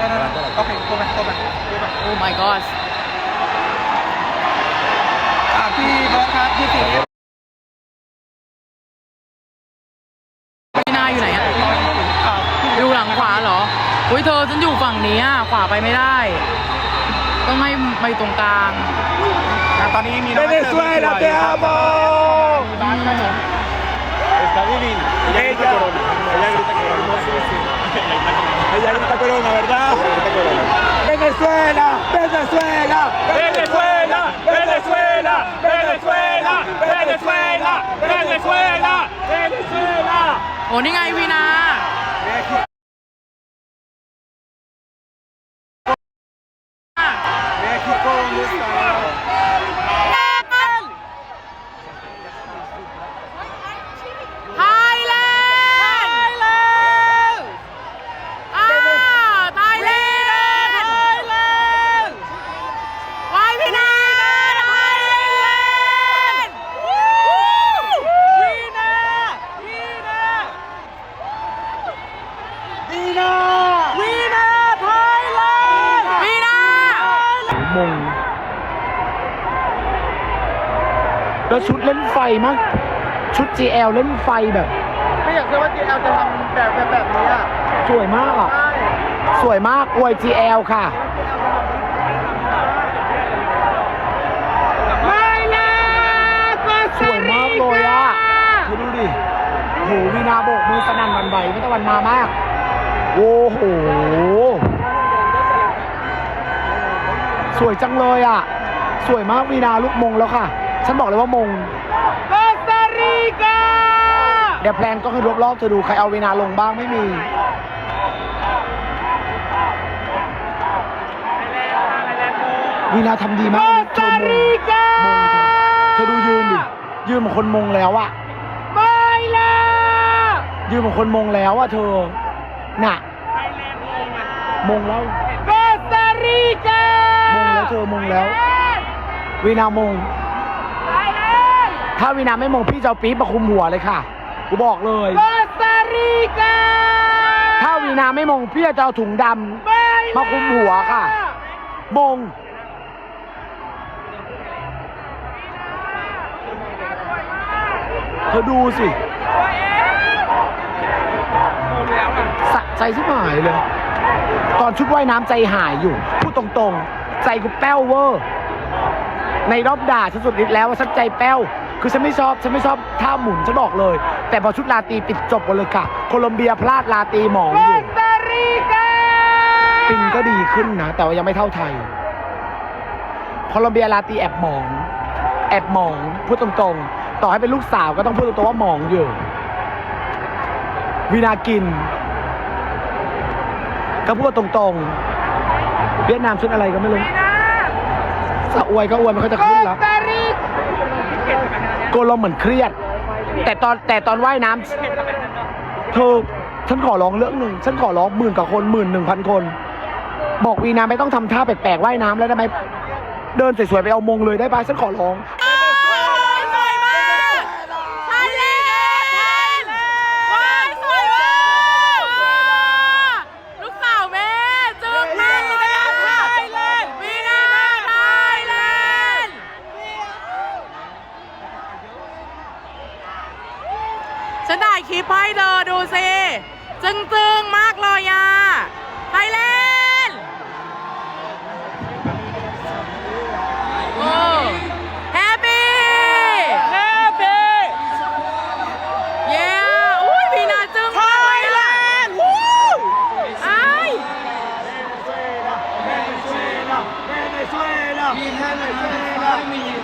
no, no, no. Okay, go back, go back, go back. โอ้ my god อะพี่เบิร์ครับพี่สีพี่นาอยู่ไหนอะอยู่หลังขวาเหรอ อุ้ยเธอฉันอยู่ฝั่งนี้อะขวาไปไม่ได้ ต้องไม่ไปตรงกลางอ่ตอนนี้มีน้อง Venezuela, te amo. มีบ้านครับผม Está divina. Ella. ella, Ella grita corona, ¿verdad? Venezuela, Venezuela, Venezuela, Venezuela, Venezuela, Venezuela, Venezuela, Venezuela. Ponen ahí vina. México, ¿dónde? มั้งชุด GL เล่นไฟแบบ ไม่อยากเชื่อว่า GL จะทำแบบแบบแบบนี้อะสวยมากอะ ใช่สวยมากอวย GL ค่ะ ไม่นะก็สวยมากเลยอะเธอดูดิโหวีนาโบกมือสนั่นหวันไหวไม่ตะวันมามาก โอ้โห สวยจังเลยอะ สวยมากวีนาลูกมงแล้วค่ะ ฉันบอกเลยว่ามงโคสตาริกา เดี๋ยวแพลนก็ให้รอบๆเธอดูใครเอาวีนาลงบ้างไม่มีวีนาทำดีมากเธอมงมงเธอเธอดูยืนดิ ยืนเหมือนคนมงแล้วอะไม่ละยืนเหมือนคนมงแล้วอะเธอ น่ะมงแล้วโคสตาริกามงแล้วเธอมงแล้ววีนามงไทยแลนด์ถ้าวีนาไม่มงพี่จะเอาปี๊บมาคุมหัวเลยค่ะ กูบอกเลยโคสตาริกาถ้าวีนาไม่มงพี่จะเอาถุงดำไม่ละมาคุมหัวค่ะ มง เธอดูสิสะใจชิบหายเลย ตอนชุดว่ายน้ำใจหายอยู่ พูดตรงๆ ใจกูแป้วเวอร์ ในรอบด่าฉันสุดฤทธิ์แล้วว่าฉันใจแป้ว คือฉันไม่ชอบ ฉันไม่ชอบท่าหมุนฉันบอกเลย แต่พอชุดลาตรีปิดจบหมดเลยค่ะ โคลอมเบียพลาดลาตรีหมองโคอยู่สตาริกาปิงก็ดีขึ้นนะ แต่ว่ายังไม่เท่าไทย โคลอมเบียลาตีแอบหมอง แอบหมองพูดตรงๆ ต่อให้เป็นลูกสาวก็ต้องพูดตรงๆว่าหมองอยู่ วินากิน ก็พูดตรงๆ เวียดนามชุดอะไรก็ไม่รู้สะอวยก็อวยมันก็จะโคขึ้นสแล้วตาริกโกลมเหมือนเครียด แต่ตอนแต่ตอนว่ายน้ำเธอฉันขอร้องเรื่องหนึ่งฉันขอร้องหมื่นกว่าคนหมื่นหนึ่งพันคน บอกวีนาไม่ต้องทำท่าแปลกๆว่ายน้ำแล้วได้ไหมเดินสวยๆไปเอามงเลยได้ปะฉันขอร้อง สวยมากไทยแลนด์ว้ายสวยมากลูกสาวแม่จึงมากเลยอะค่ะไทยแลนด์วีนาไทยแลนด์ ฉันถ่ายคลิปให้เธอดูสิจึงๆมากเลยอะไทยแลนด์โอ้แฮปปี้แฮปปี้เย้อุ้ยพี่นาจึงไทยแลนด์วู้ไอ้ Venezuela, Venezuela. ไ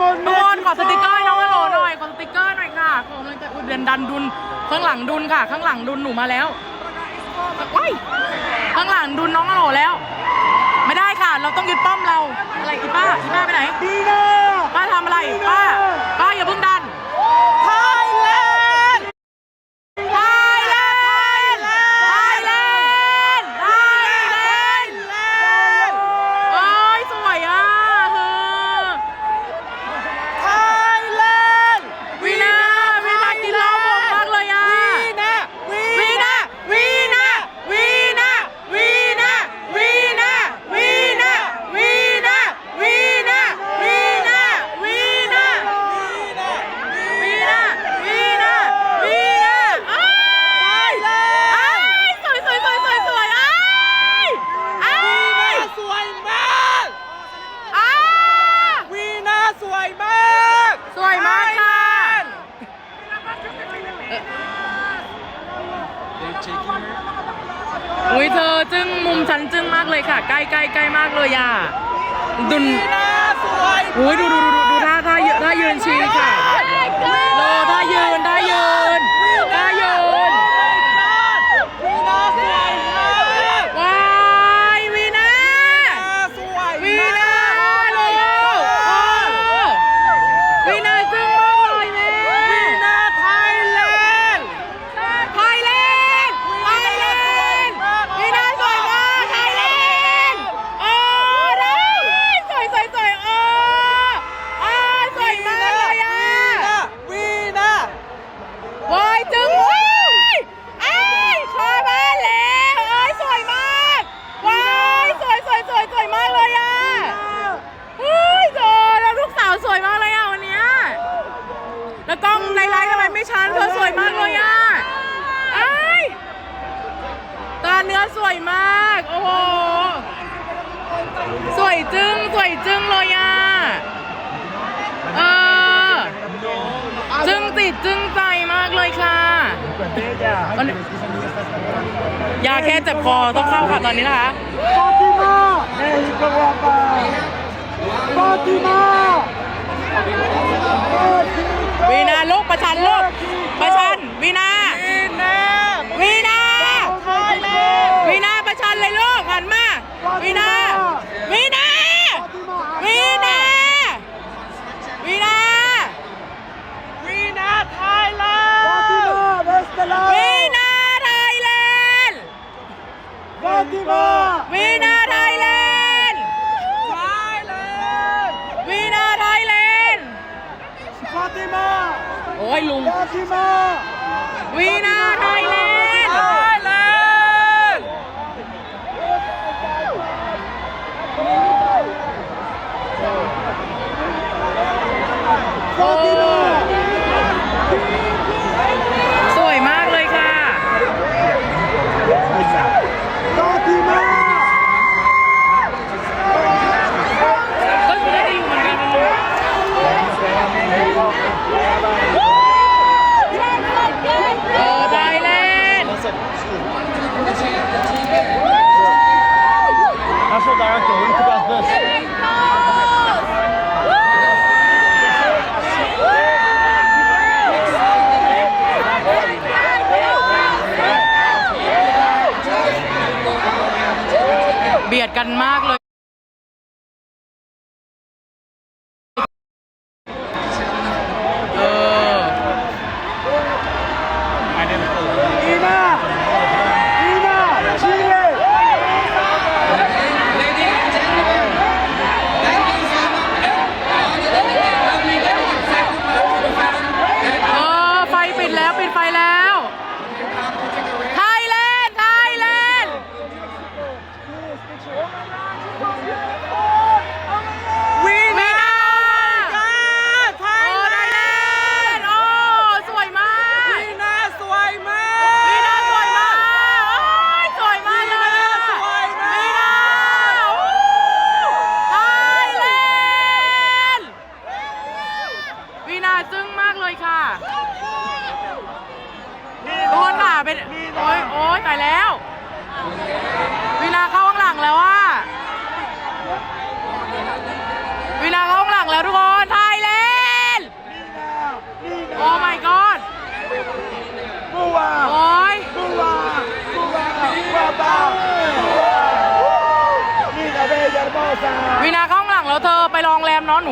มนทุกคนขอสติ๊กเกอร์ให้น้องวโรหน่อยขอสติ๊กเกอร์หน่อยค่ะขอกำลังใจอุดเดนดันดุนข้างหลังดุนค่ะ ข้างหลังดุนหนูมาแล้วว้ายข้างหลังดุนน้องวโรแล้ว ไม่ได้ค่ะ เราต้องยึดป้อมเราอะไรอีป้าอีป้าไปไหนป้าทำอะไรป้าป้าอย่าเพิ่งดั อุ้ยเธอจึ้งมุมฉันจึ้งมากเลยค่ะ ใกล้ใกล้ใกล้มากเลยอะดุนอุ้ยดูดูดูดูดูท่าท่ายืนท่ายืนชีค่ะโลท่ายืนท่ายืนท่ายืน วีนาสวยมาก ว้ายวีนา สวย วี มาก นาโลวีนาจึ้งมากเลยแม่ วีนาไทยแลนด์ ไทยแลนด์ไทยแลนด์วีนาสวยมากไทยแลนด์โอ้ได้สวยสวยสวยโอ้อ้าสวยมากเลยอะ วีนา ว้ายจึงว้ายไอ้ายคอบ้านแล้วเอ้ยสวยมากว้ายสวยสวยสวยสวยมากเลยอะเฮ้ยโจแล้วลูกสาวสวยมากเลยอะวันเนี้ยแล้วกล้องในไลน์ทำไมไม่ชันเธอสวยมากเลยอะไอ้ายตาเนื้อสวยมาก โอ้โห สวยจึงสวยจึงเลยอะ เออ จึงติดจึงใจมากเลยค่ะตอนนี้ยาแค่เจ็บคอต้องเข้าค่ะตอนนี้นะคะ Fatima México guapa Fatima วีนาลูกประชันลูกประชันวีนา วีนา วีนา ไทยแลนด์ วีนาประชันเลยลูกหันมาวีนาวีนาวีนาวีนา วีนาไทยแลนด์ Fatima Vestala วีนาไทยแลนด์ Fatima วีนาไทยแลนด์ไทยแลนด์วีนาไทยแลนด์ Fatima โอ้ยลุง Fatima วีนาไทยแลนด์ไทยแลนด์โอ้ส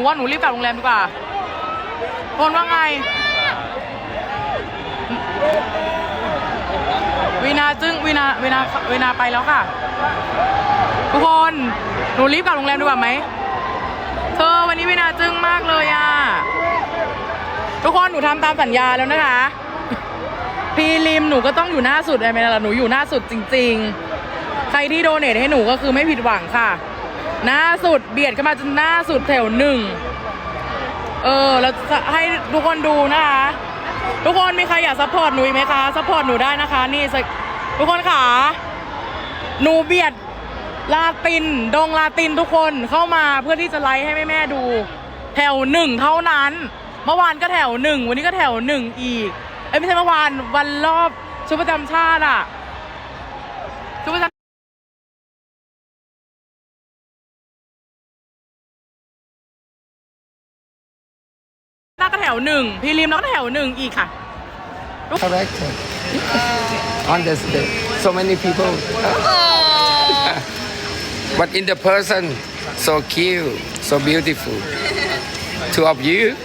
นูว่าหนูรีบกลับโรงแรมดีกว่าคนว่าไง วีนาจึงวีนาวีนาวีนาไปแล้วค่ะทุกคนหนูรีบกลับโรงแรมดีกว่าไหมเธอวันนี้วีนาจึงมากเลยอะทุกคนหนูทำตามสัญญาแล้วนะคะพีริมหนูก็ต้องอยู่หน้าสุดไอ้ไหมล่ะหนูอยู่หน้าสุดจริง ๆ ใครที่โดเนทให้หนูก็คือไม่ผิดหวังค่ะ หน้าสุดเบียดขึ้นมาจนหน้าสุดแถวหนึ่งเออแล้วจะให้ทุกคนดูนะคะ ทุกคนมีใครอยากซัพพอร์ตหนูอีกไหมคะซัพพอร์ตหนูได้นะคะ นี่สักทุกคนค่ะหนูเบียดลาติน ดงลาตินทุกคนเข้ามาเพื่อที่จะไลฟ์ให้แม่ๆดู แถวหนึ่งเท่านั้น เมื่อวานก็แถวหนึ่งวันนี้ก็แถวหนึ่งอีกเอ้ยไม่ใช่เมื่อวานวันรอบชุดประจำชาติอะ หน้าก็แถวหนึ่งพี่ริมแล้วก็แถวหนึ่งอีกค่ะ Correct. On this day, so many people. but in the person, so cute, so beautiful. Two of you,